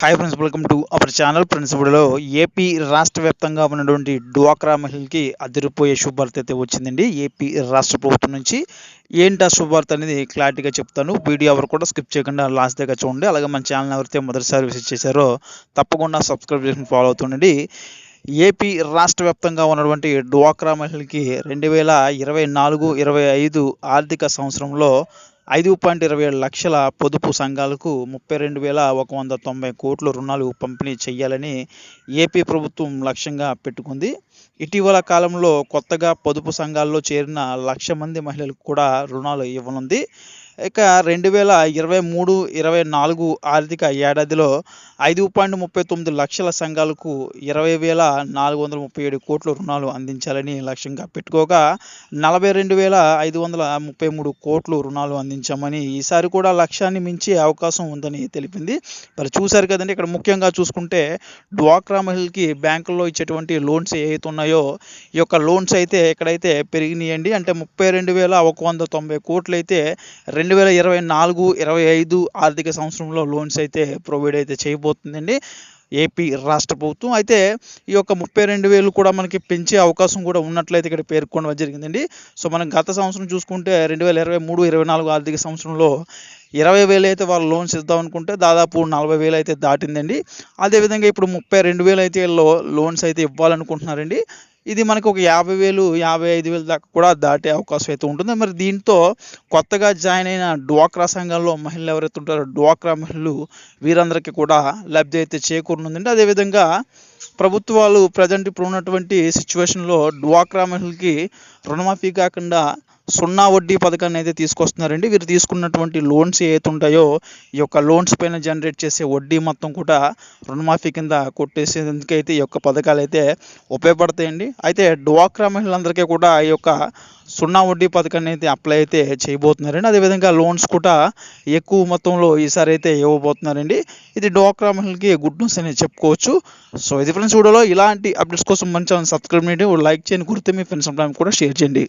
Hi friends welcome to our channel friends ఇప్పుడులో AP రాష్ట్ర వ్యాప్తంగా ఉన్నటువంటి డ్వాక్రా మహిళకి అదిరిపోయే శుభార్త అయితే వచ్చిందండి. ఏపీ రాష్ట్ర ప్రభుత్వం నుంచి ఏంటి ఆ శుభార్త అనేది క్లారిటీగా చెప్తాను. వీడియో ఎవరు కూడా స్కిప్ చేయకుండా లాస్ట్ దగ్గర చూడండి. అలాగే మన ఛానల్ ఎవరైతే మొదటిసారి విజిట్ చేశారో తప్పకుండా సబ్స్క్రైబ్ చేసుకుని ఫాలో అవుతుండండి. ఏపీ రాష్ట్ర వ్యాప్తంగా ఉన్నటువంటి డ్వాక్రా మహిళలకి రెండు వేల ఇరవై నాలుగు ఇరవై ఐదు ఆర్థిక సంవత్సరంలో ఐదు పాయింట్ ఇరవై ఏడు లక్షల పొదుపు సంఘాలకు ముప్పై రెండు వేల ఒక వంద తొంభై కోట్ల రుణాలు పంపిణీ చేయాలని ఏపీ ప్రభుత్వం లక్ష్యంగా పెట్టుకుంది. ఇటీవల కాలంలో కొత్తగా పొదుపు సంఘాల్లో చేరిన లక్ష మంది మహిళలకు కూడా రుణాలు ఇవ్వనుంది. ఇక రెండు వేల ఇరవై మూడు ఇరవై నాలుగు ఆర్థిక ఏడాదిలో ఐదు పాయింట్ ముప్పై తొమ్మిది లక్షల సంఘాలకు ఇరవై వేల నాలుగు వందల ముప్పై ఏడు కోట్ల రుణాలు అందించాలని లక్ష్యంగా పెట్టుకోగా నలభై రెండు వేల ఐదు వందల ముప్పై మూడు కోట్లు రుణాలు అందించామని ఈసారి కూడా లక్ష్యాన్ని మించి అవకాశం ఉందని తెలిపింది. మరి చూశారు కదండి ఇక్కడ ముఖ్యంగా చూసుకుంటే డ్వాక్రా మహిళకి బ్యాంకుల్లో ఇచ్చేటువంటి లోన్స్ ఏవైతే ఉన్నాయో ఈ యొక్క లోన్స్ అయితే ఎక్కడైతే పెరిగినాయండి అంటే ముప్పై రెండు వేల ఒక వంద తొంభై కోట్లు అయితే రెండు వేల ఇరవై నాలుగు ఇరవై ఐదు ఆర్థిక సంవత్సరంలో లోన్స్ అయితే ప్రొవైడ్ అయితే చేయబోతుందండి ఏపీ రాష్ట్ర ప్రభుత్వం. అయితే ఈ యొక్క ముప్పై రెండు వేలు కూడా మనకి పెంచే అవకాశం కూడా ఉన్నట్లయితే ఇక్కడ పేర్కొనడం జరిగిందండి. సో మనం గత సంవత్సరం చూసుకుంటే రెండు వేల ఇరవై మూడు ఇరవై నాలుగు ఆర్థిక సంవత్సరంలో ఇరవై వేలు అయితే వాళ్ళు లోన్స్ ఇద్దాం అనుకుంటే దాదాపు నలభై వేలు అయితే దాటిందండి. అదేవిధంగా ఇప్పుడు ముప్పై రెండు వేలు అయితే లోన్స్ అయితే ఇవ్వాలనుకుంటున్నారండి. ఇది మనకు ఒక యాభై వేలు యాభై ఐదు వేలు దాకా కూడా దాటే అవకాశం అయితే ఉంటుంది. మరి దీంతో కొత్తగా జాయిన్ అయిన డ్వాక్రా సంఘంలో మహిళలు ఎవరైతే ఉంటారో డ్వాక్రా మహిళలు వీరందరికీ కూడా లబ్ధి అయితే చేకూరనుందండి. అదేవిధంగా ప్రభుత్వాలు ప్రజెంట్ ఇప్పుడు ఉన్నటువంటి సిచ్యువేషన్లో డ్వాక్రా మహిళలకి రుణమాఫీ కాకుండా సున్నా వడ్డీ పథకాన్ని అయితే తీసుకొస్తున్నారండి. వీరు తీసుకున్నటువంటి లోన్స్ ఏవైతే ఉంటాయో ఈ యొక్క లోన్స్ పైన జనరేట్ చేసే వడ్డీ మొత్తం కూడా రుణమాఫీ కింద కొట్టేసేందుకైతే ఈ యొక్క పథకాలు అయితే ఉపయోగపడతాయండి. అయితే డ్వాక్రా మహిళలందరికీ కూడా ఈ యొక్క సున్నా వడ్డీ పథకాన్ని అయితే అప్లై అయితే చేయబోతున్నారండి. అదేవిధంగా లోన్స్ కూడా ఎక్కువ మొత్తంలో ఈసారి అయితే ఇవ్వబోతున్నారండి. ఇది డ్వాక్రా మహిళలకి గుడ్ న్యూస్ అని చెప్పుకోవచ్చు. సో ఇది ఫ్రెండ్స్ వీడియోలో ఇలాంటి అప్డేట్స్ కోసం మంచి సబ్స్క్రైబ్ చేయండి. లైక్ చేయండి. గుర్తు మీ ఫ్రెండ్స్ కూడా షేర్ చేయండి.